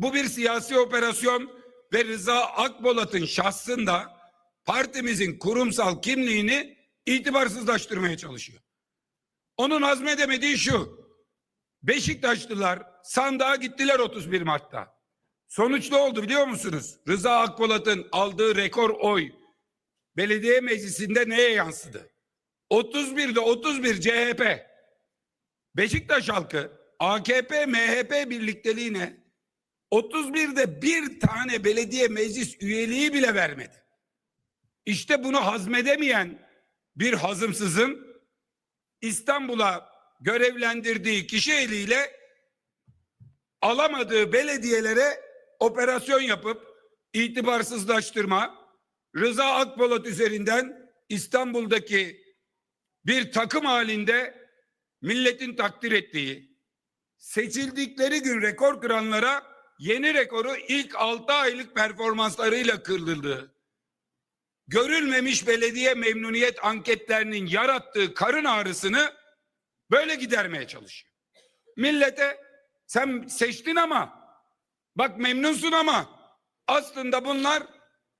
Bu bir siyasi operasyon ve Rıza Akbolat'ın şahsında partimizin kurumsal kimliğini itibarsızlaştırmaya çalışıyor. Onun hazmedemediği şu. Beşiktaşlılar sandığa gittiler 31 Mart'ta. Sonuç ne oldu biliyor musunuz? Rıza Akpolat'ın aldığı rekor oy belediye meclisinde neye yansıdı? 31'de 31 CHP. Beşiktaş halkı AKP MHP birlikteliğine 31'de bir tane belediye meclis üyeliği bile vermedi. İşte bunu hazmedemeyen bir hazımsızın İstanbul'a görevlendirdiği kişi eliyle alamadığı belediyelere operasyon yapıp itibarsızlaştırma, Rıza Akpolat üzerinden İstanbul'daki bir takım halinde milletin takdir ettiği, seçildikleri gün rekor kıranlara yeni rekoru ilk 6 aylık performanslarıyla kırıldığı, görülmemiş belediye memnuniyet anketlerinin yarattığı karın ağrısını böyle gidermeye çalışıyor. Millete sen seçtin ama bak memnunsun ama aslında bunlar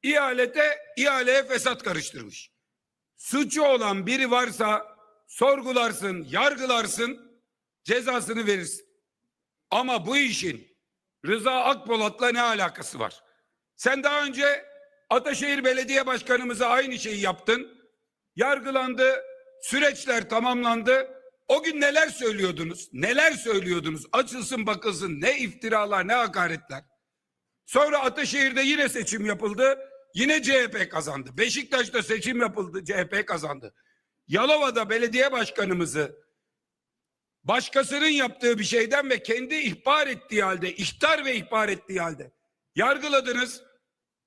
ihalete ihaleye fesat karıştırmış. Suçu olan biri varsa sorgularsın, yargılarsın, cezasını verirsin. Ama bu işin Rıza Akpolat'la ne alakası var? Sen daha önce Ataşehir Belediye Başkanımıza aynı şeyi yaptın. Yargılandı, süreçler tamamlandı. O gün neler söylüyordunuz? Neler söylüyordunuz? Açılsın bakılsın ne iftiralar ne hakaretler. Sonra Ataşehir'de yine seçim yapıldı. Yine CHP kazandı. Beşiktaş'ta seçim yapıldı. CHP kazandı. Yalova'da belediye başkanımızı başkasının yaptığı bir şeyden ve kendi ihbar ettiği halde, ihtar ve ihbar ettiği halde yargıladınız.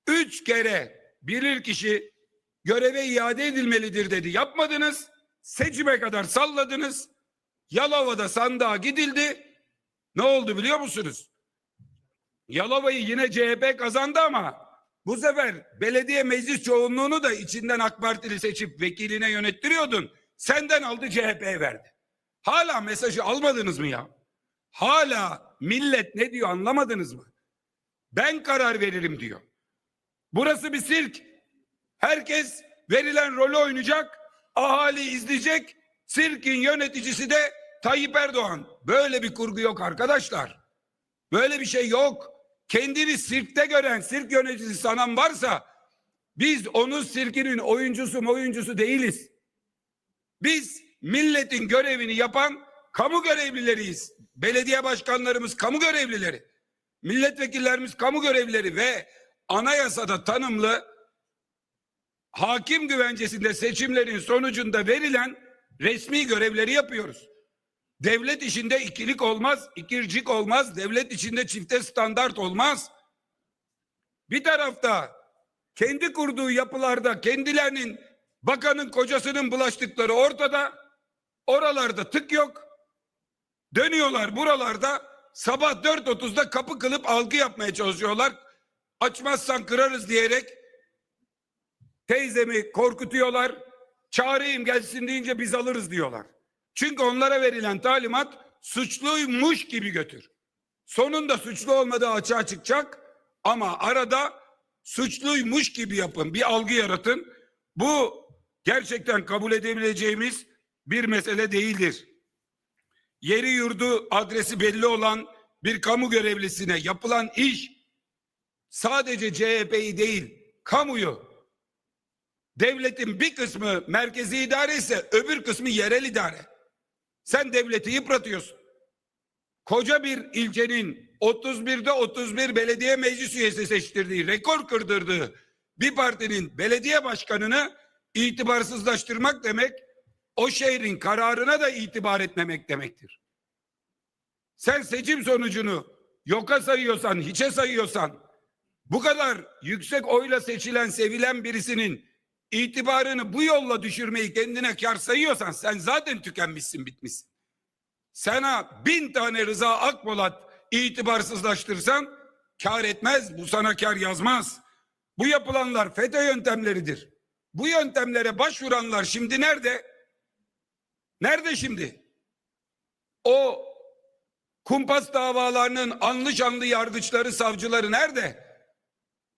Üç kere bilir kişi göreve iade edilmelidir dedi. Yapmadınız. Seçime kadar salladınız. Yalova'da sandığa gidildi. Ne oldu biliyor musunuz? Yalova'yı yine CHP kazandı ama bu sefer belediye meclis çoğunluğunu da içinden AK Partili seçip vekiline yönettiriyordun. Senden aldı CHP'ye verdi. Hala mesajı almadınız mı ya? Hala millet ne diyor anlamadınız mı? Ben karar veririm diyor. Burası bir sirk. Herkes verilen rolü oynayacak, ahali izleyecek. Sirkin yöneticisi de Tayyip Erdoğan. Böyle bir kurgu yok arkadaşlar. Böyle bir şey yok. Kendini sirkte gören, sirk yöneticisi sanan varsa biz onun sirkinin oyuncusu oyuncusu değiliz. Biz milletin görevini yapan kamu görevlileriyiz. Belediye başkanlarımız kamu görevlileri. Milletvekillerimiz kamu görevlileri ve anayasada tanımlı hakim güvencesinde seçimlerin sonucunda verilen resmi görevleri yapıyoruz. Devlet işinde ikilik olmaz, ikircik olmaz, devlet içinde çifte standart olmaz. Bir tarafta kendi kurduğu yapılarda kendilerinin bakanın kocasının bulaştıkları ortada. Oralarda tık yok. Dönüyorlar buralarda sabah 4.30'da kapı kılıp algı yapmaya çalışıyorlar. Açmazsan kırarız diyerek teyzemi korkutuyorlar. Çağırayım gelsin deyince biz alırız diyorlar. Çünkü onlara verilen talimat suçluymuş gibi götür. Sonunda suçlu olmadığı açığa çıkacak ama arada suçluymuş gibi yapın. Bir algı yaratın. Bu gerçekten kabul edebileceğimiz bir mesele değildir. Yeri yurdu adresi belli olan bir kamu görevlisine yapılan iş sadece CHP'yi değil kamuyu devletin bir kısmı merkezi idare ise öbür kısmı yerel idare. Sen devleti yıpratıyorsun. Koca bir ilçenin 31'de 31 belediye meclis üyesi seçtirdiği, rekor kırdırdığı bir partinin belediye başkanını itibarsızlaştırmak demek, o şehrin kararına da itibar etmemek demektir. Sen seçim sonucunu yoka sayıyorsan, hiçe sayıyorsan, bu kadar yüksek oyla seçilen, sevilen birisinin itibarını bu yolla düşürmeyi kendine kar sayıyorsan sen zaten tükenmişsin bitmişsin. Sana bin tane Rıza Akpolat itibarsızlaştırsan kar etmez bu sana kar yazmaz. Bu yapılanlar FETÖ yöntemleridir. Bu yöntemlere başvuranlar şimdi nerede? Nerede şimdi? O Kumpas davalarının anlı şanlı yargıçları, savcıları nerede?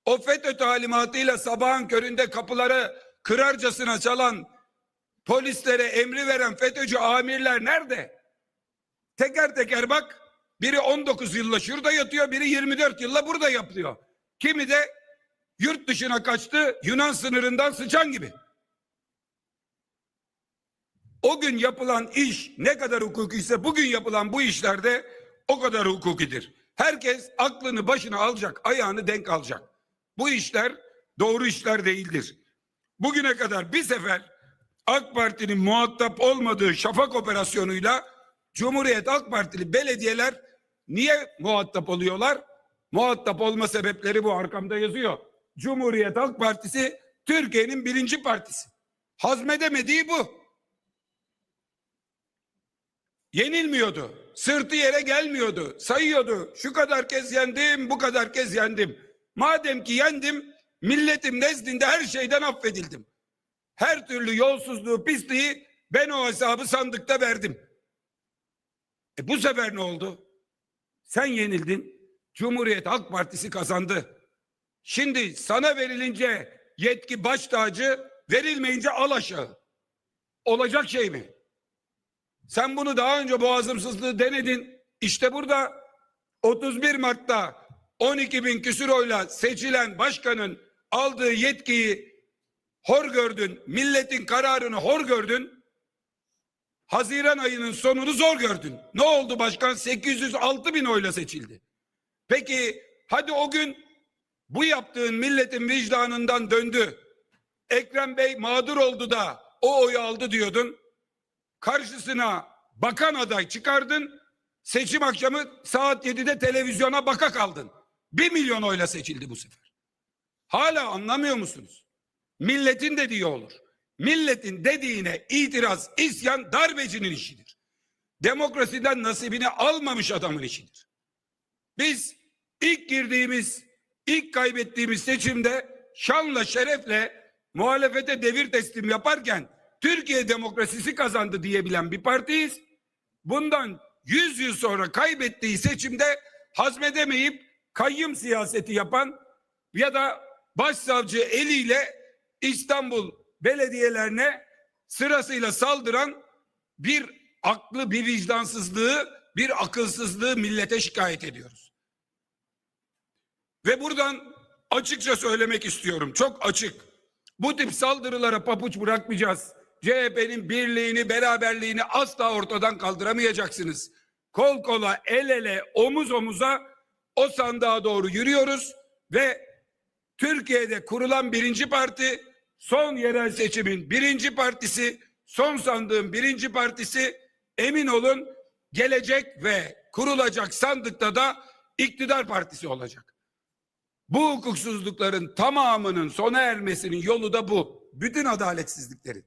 O FETÖ talimatıyla sabahın köründe kapıları kırarcasına çalan polislere emri veren FETÖ'cü amirler nerede? Teker teker bak. Biri 19 yılla şurada yatıyor, biri 24 yılla burada yapıyor. Kimi de yurt dışına kaçtı Yunan sınırından sıçan gibi. O gün yapılan iş ne kadar hukuki ise bugün yapılan bu işlerde o kadar hukukidir. Herkes aklını başına alacak, ayağını denk alacak. Bu işler doğru işler değildir. Bugüne kadar bir sefer AK Parti'nin muhatap olmadığı şafak operasyonuyla Cumhuriyet Halk Partili belediyeler niye muhatap oluyorlar? Muhatap olma sebepleri bu arkamda yazıyor. Cumhuriyet Halk Partisi Türkiye'nin birinci partisi. Hazmedemediği bu. Yenilmiyordu. Sırtı yere gelmiyordu. Sayıyordu. Şu kadar kez yendim, bu kadar kez yendim. Madem ki yendim, milletim nezdinde her şeyden affedildim. Her türlü yolsuzluğu, pisliği ben o hesabı sandıkta verdim. E bu sefer ne oldu? Sen yenildin. Cumhuriyet Halk Partisi kazandı. Şimdi sana verilince yetki baş tacı, verilmeyince al aşağı. Olacak şey mi? Sen bunu daha önce boğazımsızlığı denedin. İşte burada 31 Mart'ta 12 bin küsur oyla seçilen başkanın aldığı yetkiyi hor gördün. Milletin kararını hor gördün. Haziran ayının sonunu zor gördün. Ne oldu başkan? 806 bin oyla seçildi. Peki hadi o gün bu yaptığın milletin vicdanından döndü. Ekrem Bey mağdur oldu da o oyu aldı diyordun. Karşısına bakan aday çıkardın. Seçim akşamı saat 7'de televizyona baka kaldın. Bir milyon oyla seçildi bu sefer. Hala anlamıyor musunuz? Milletin dediği olur. Milletin dediğine itiraz, isyan darbecinin işidir. Demokrasiden nasibini almamış adamın işidir. Biz ilk girdiğimiz, ilk kaybettiğimiz seçimde şanla şerefle muhalefete devir teslim yaparken Türkiye demokrasisi kazandı diyebilen bir partiyiz. Bundan 100 yıl sonra kaybettiği seçimde hazmedemeyip kayyım siyaseti yapan ya da başsavcı eliyle İstanbul belediyelerine sırasıyla saldıran bir aklı, bir vicdansızlığı, bir akılsızlığı millete şikayet ediyoruz. Ve buradan açıkça söylemek istiyorum. Çok açık. Bu tip saldırılara papuç bırakmayacağız. CHP'nin birliğini, beraberliğini asla ortadan kaldıramayacaksınız. Kol kola, el ele, omuz omuza o sandığa doğru yürüyoruz ve Türkiye'de kurulan birinci parti, son yerel seçimin birinci partisi, son sandığın birinci partisi emin olun gelecek ve kurulacak sandıkta da iktidar partisi olacak. Bu hukuksuzlukların tamamının sona ermesinin yolu da bu. Bütün adaletsizliklerin.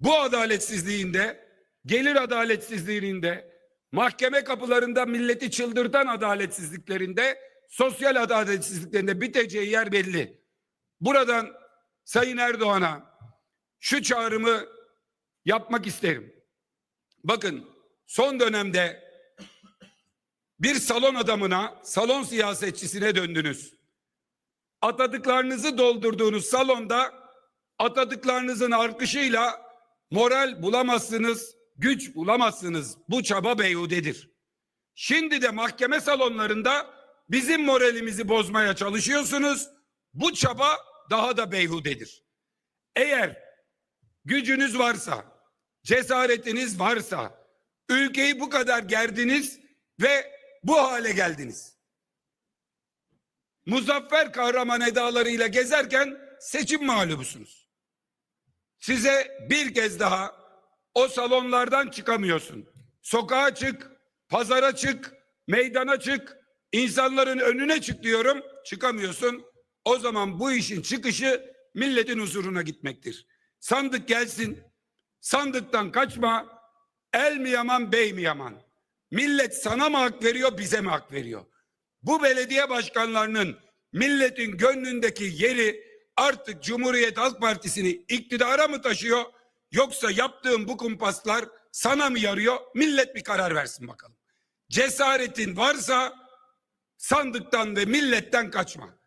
Bu adaletsizliğinde, gelir adaletsizliğinde, mahkeme kapılarında milleti çıldırtan adaletsizliklerinde, sosyal adaletsizliklerinde biteceği yer belli. Buradan Sayın Erdoğan'a şu çağrımı yapmak isterim. Bakın son dönemde bir salon adamına, salon siyasetçisine döndünüz. Atadıklarınızı doldurduğunuz salonda atadıklarınızın arkışıyla moral bulamazsınız, güç bulamazsınız. Bu çaba beyhudedir. Şimdi de mahkeme salonlarında bizim moralimizi bozmaya çalışıyorsunuz. Bu çaba daha da beyhudedir. Eğer gücünüz varsa, cesaretiniz varsa, ülkeyi bu kadar gerdiniz ve bu hale geldiniz. Muzaffer kahraman edalarıyla gezerken seçim mağlubusunuz. Size bir kez daha o salonlardan çıkamıyorsun. Sokağa çık, pazara çık, meydana çık, insanların önüne çık diyorum, çıkamıyorsun. O zaman bu işin çıkışı milletin huzuruna gitmektir. Sandık gelsin, sandıktan kaçma, el mi yaman, bey mi yaman? Millet sana mı hak veriyor, bize mi hak veriyor? Bu belediye başkanlarının milletin gönlündeki yeri artık Cumhuriyet Halk Partisi'ni iktidara mı taşıyor? Yoksa yaptığım bu kumpaslar sana mı yarıyor? Millet bir karar versin bakalım. Cesaretin varsa sandıktan ve milletten kaçma.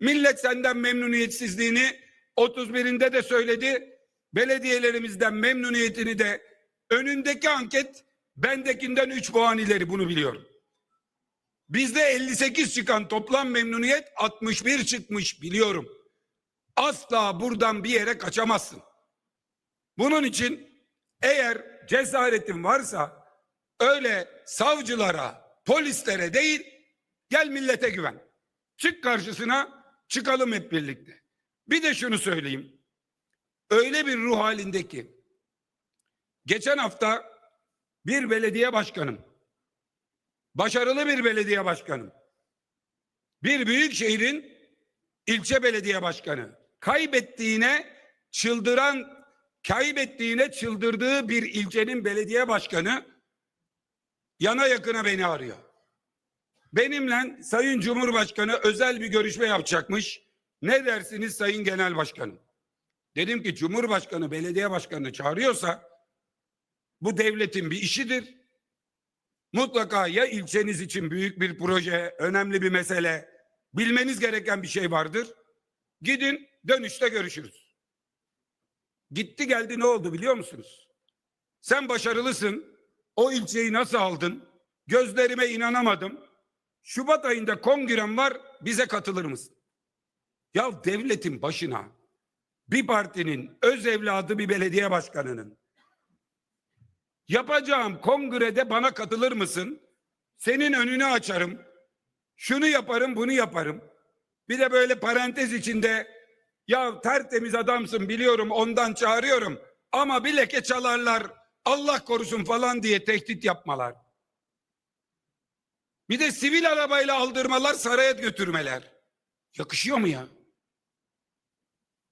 Millet senden memnuniyetsizliğini 31'inde de söyledi. Belediyelerimizden memnuniyetini de önündeki anket bendekinden 3 puan ileri bunu biliyorum. Bizde 58 çıkan toplam memnuniyet 61 çıkmış biliyorum. Asla buradan bir yere kaçamazsın. Bunun için eğer cesaretin varsa öyle savcılara, polislere değil gel millete güven. Çık karşısına çıkalım hep birlikte. Bir de şunu söyleyeyim. Öyle bir ruh halindeki geçen hafta bir belediye başkanım başarılı bir belediye başkanım. Bir büyük şehrin ilçe belediye başkanı kaybettiğine çıldıran kaybettiğine çıldırdığı bir ilçenin belediye başkanı yana yakına beni arıyor. Benimle Sayın Cumhurbaşkanı özel bir görüşme yapacakmış. Ne dersiniz Sayın Genel Başkanım? Dedim ki Cumhurbaşkanı belediye başkanını çağırıyorsa bu devletin bir işidir. Mutlaka ya ilçeniz için büyük bir proje, önemli bir mesele, bilmeniz gereken bir şey vardır. Gidin dönüşte görüşürüz. Gitti geldi ne oldu biliyor musunuz? Sen başarılısın. O ilçeyi nasıl aldın? Gözlerime inanamadım. Şubat ayında kongrem var bize katılır mısın? Ya devletin başına bir partinin öz evladı bir belediye başkanının yapacağım kongrede bana katılır mısın? Senin önünü açarım. Şunu yaparım, bunu yaparım. Bir de böyle parantez içinde ya tertemiz adamsın biliyorum ondan çağırıyorum ama bir leke çalarlar Allah korusun falan diye tehdit yapmalar. Bir de sivil arabayla aldırmalar saraya götürmeler. Yakışıyor mu ya?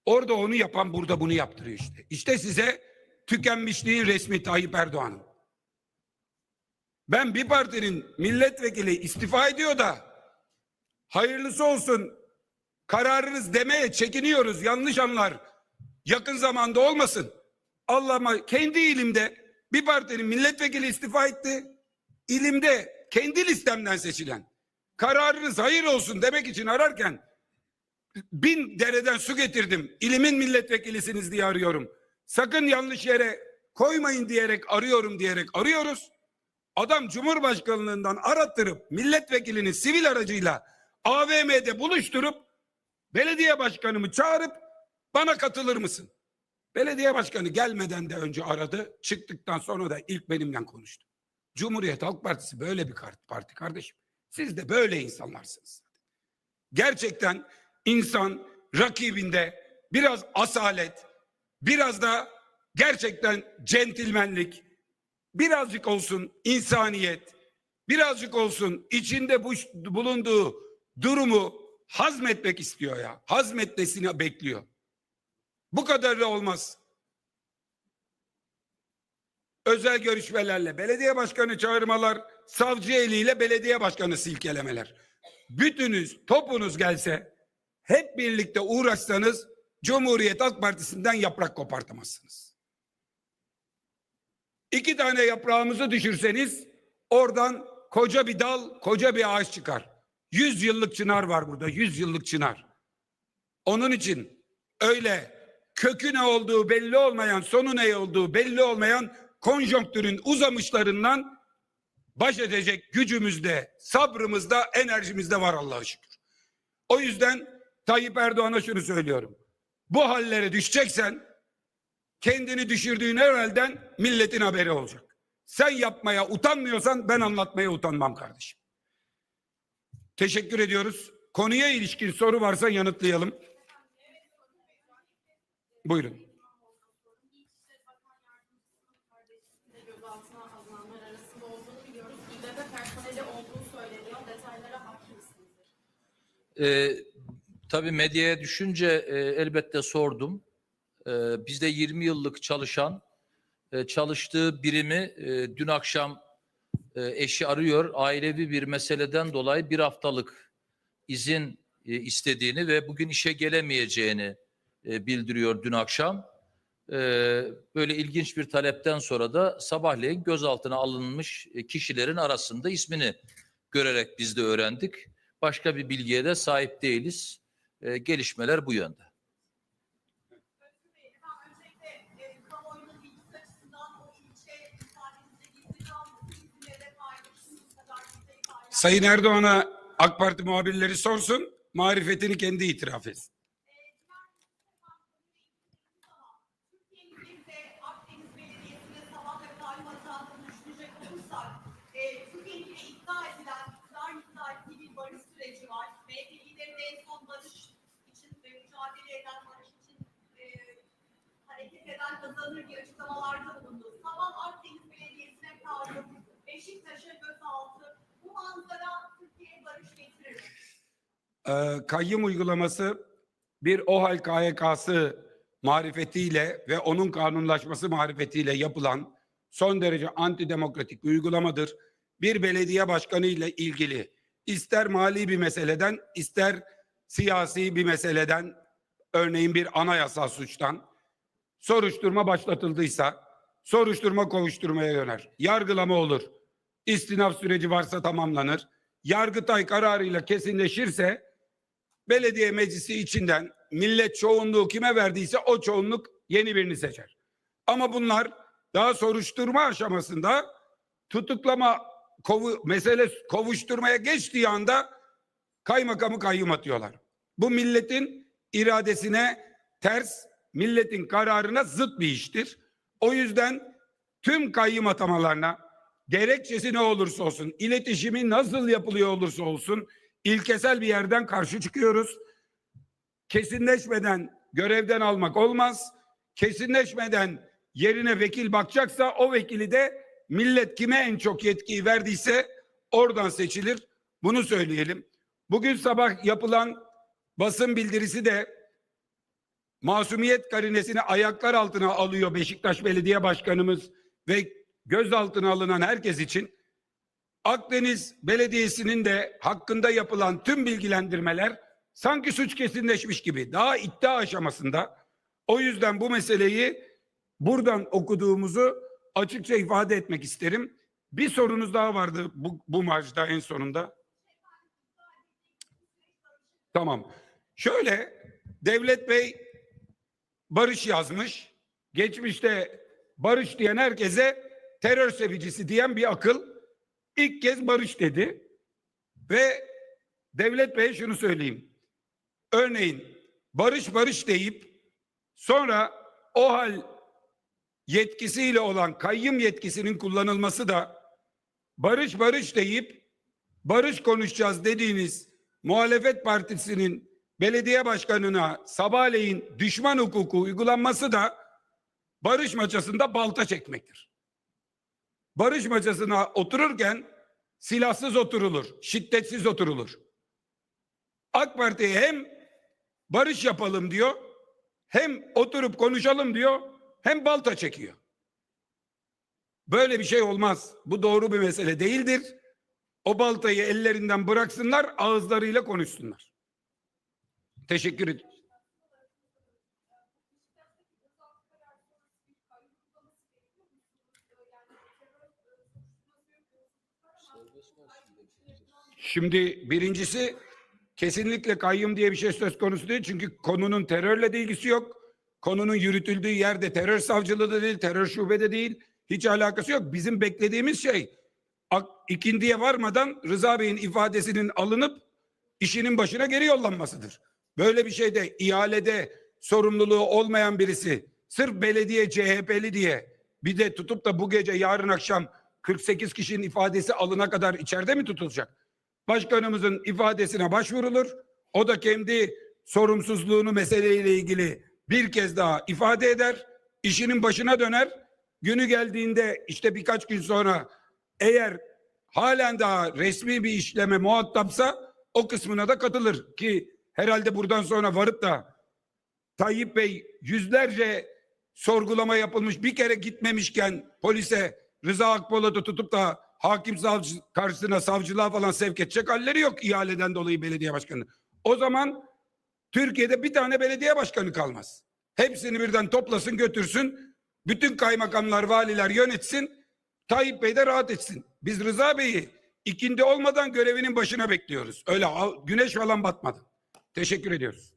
Orada onu yapan burada bunu yaptırıyor işte. İşte size tükenmişliğin resmi Tayyip Erdoğan'ın. Ben bir partinin milletvekili istifa ediyor da hayırlısı olsun kararınız demeye çekiniyoruz yanlış anlar. Yakın zamanda olmasın. Allah'ıma kendi ilimde bir partinin milletvekili istifa etti. İlimde kendi listemden seçilen kararınız hayır olsun demek için ararken bin dereden su getirdim. İlimin milletvekilisiniz diye arıyorum. Sakın yanlış yere koymayın diyerek arıyorum diyerek arıyoruz. Adam Cumhurbaşkanlığından arattırıp milletvekilini sivil aracıyla AVM'de buluşturup belediye başkanımı çağırıp bana katılır mısın? Belediye başkanı gelmeden de önce aradı. Çıktıktan sonra da ilk benimle konuştu. Cumhuriyet Halk Partisi böyle bir parti kardeşim. Siz de böyle insanlarsınız. Gerçekten insan rakibinde biraz asalet, biraz da gerçekten centilmenlik, birazcık olsun insaniyet, birazcık olsun içinde bu, bulunduğu durumu hazmetmek istiyor ya. Hazmetmesini bekliyor. Bu kadarla olmaz. Özel görüşmelerle belediye başkanı çağırmalar, savcı eliyle belediye başkanı silkelemeler. Bütünüz, topunuz gelse hep birlikte uğraşsanız Cumhuriyet Halk Partisi'nden yaprak kopartamazsınız. İki tane yaprağımızı düşürseniz oradan koca bir dal, koca bir ağaç çıkar. Yüz yıllık çınar var burada, yüz yıllık çınar. Onun için öyle kökü ne olduğu belli olmayan, sonu ne olduğu belli olmayan konjonktürün uzamışlarından baş edecek gücümüzde, sabrımızda, enerjimizde var Allah'a şükür. O yüzden Tayyip Erdoğan'a şunu söylüyorum. Bu hallere düşeceksen kendini düşürdüğün evvelden milletin haberi olacak. Sen yapmaya utanmıyorsan ben anlatmaya utanmam kardeşim. Teşekkür ediyoruz. Konuya ilişkin soru varsa yanıtlayalım. Buyurun. Ee, tabii medyaya düşünce e, elbette sordum. Ee, bizde 20 yıllık çalışan, e, çalıştığı birimi e, dün akşam e, eşi arıyor. Ailevi bir meseleden dolayı bir haftalık izin e, istediğini ve bugün işe gelemeyeceğini e, bildiriyor dün akşam. böyle ilginç bir talepten sonra da sabahleyin gözaltına alınmış kişilerin arasında ismini görerek biz de öğrendik. Başka bir bilgiye de sahip değiliz. Gelişmeler bu yönde. Sayın Erdoğan'a AK Parti muhabirleri sorsun, marifetini kendi itiraf etsin. Türkiye'nin de Akdeniz Belediyesi'ne sabah ve talim atandığını düşünecek olursak, e, Türkiye'nin de iddia edilen, iktidar iddia ettiği bir barış süreci var. MHP lideri de en son barış için ve mücadele eden, barış için e, hareket eden kazanır diye açıklamalarda bulundu. Sabah Akdeniz Belediyesi'ne kaldı, Beşiktaş'a gözaltı. Bu manzara Türkiye'ye barış getirir mi? Ee, kayyım uygulaması bir OHAL KYK'sı marifetiyle ve onun kanunlaşması marifetiyle yapılan son derece antidemokratik bir uygulamadır. Bir belediye başkanı ile ilgili ister mali bir meseleden ister siyasi bir meseleden örneğin bir anayasal suçtan soruşturma başlatıldıysa soruşturma kovuşturmaya yöner. Yargılama olur. İstinaf süreci varsa tamamlanır. Yargıtay kararıyla kesinleşirse belediye meclisi içinden millet çoğunluğu kime verdiyse o çoğunluk yeni birini seçer. Ama bunlar daha soruşturma aşamasında tutuklama kovu, mesele kovuşturmaya geçtiği anda kaymakamı kayyum atıyorlar. Bu milletin iradesine ters, milletin kararına zıt bir iştir. O yüzden tüm kayyum atamalarına gerekçesi ne olursa olsun, iletişimi nasıl yapılıyor olursa olsun ilkesel bir yerden karşı çıkıyoruz. Kesinleşmeden görevden almak olmaz. Kesinleşmeden yerine vekil bakacaksa o vekili de millet kime en çok yetkiyi verdiyse oradan seçilir. Bunu söyleyelim. Bugün sabah yapılan basın bildirisi de masumiyet karinesini ayaklar altına alıyor Beşiktaş Belediye Başkanımız ve gözaltına alınan herkes için Akdeniz Belediyesi'nin de hakkında yapılan tüm bilgilendirmeler sanki suç kesinleşmiş gibi daha iddia aşamasında. O yüzden bu meseleyi buradan okuduğumuzu açıkça ifade etmek isterim. Bir sorunuz daha vardı bu, bu marjda en sonunda. Tamam. Şöyle Devlet Bey barış yazmış. Geçmişte barış diyen herkese terör sevicisi diyen bir akıl ilk kez barış dedi. Ve Devlet Bey'e şunu söyleyeyim. Örneğin barış barış deyip sonra o hal yetkisiyle olan kayyım yetkisinin kullanılması da barış barış deyip barış konuşacağız dediğiniz muhalefet partisinin belediye başkanına sabahleyin düşman hukuku uygulanması da barış maçasında balta çekmektir. Barış maçasına otururken silahsız oturulur, şiddetsiz oturulur. AK Parti'ye hem barış yapalım diyor, hem oturup konuşalım diyor, hem balta çekiyor. Böyle bir şey olmaz. Bu doğru bir mesele değildir. O baltayı ellerinden bıraksınlar, ağızlarıyla konuşsunlar. Teşekkür ederim. Şimdi birincisi kesinlikle kayyum diye bir şey söz konusu değil. Çünkü konunun terörle de ilgisi yok. Konunun yürütüldüğü yerde terör savcılığı da değil, terör şubede değil. Hiç alakası yok. Bizim beklediğimiz şey ikindiye varmadan Rıza Bey'in ifadesinin alınıp işinin başına geri yollanmasıdır. Böyle bir şeyde ihalede sorumluluğu olmayan birisi sırf belediye CHP'li diye bir de tutup da bu gece yarın akşam 48 kişinin ifadesi alına kadar içeride mi tutulacak? Başkanımızın ifadesine başvurulur. O da kendi sorumsuzluğunu meseleyle ilgili bir kez daha ifade eder. işinin başına döner. Günü geldiğinde işte birkaç gün sonra eğer halen daha resmi bir işleme muhatapsa o kısmına da katılır ki herhalde buradan sonra varıp da Tayyip Bey yüzlerce sorgulama yapılmış bir kere gitmemişken polise Rıza Akpolat'ı tutup da hakim savcı karşısına savcılığa falan sevk edecek halleri yok ihaleden dolayı belediye başkanı. O zaman Türkiye'de bir tane belediye başkanı kalmaz. Hepsini birden toplasın götürsün. Bütün kaymakamlar, valiler yönetsin. Tayyip Bey de rahat etsin. Biz Rıza Bey'i ikindi olmadan görevinin başına bekliyoruz. Öyle güneş falan batmadı. Teşekkür ediyoruz.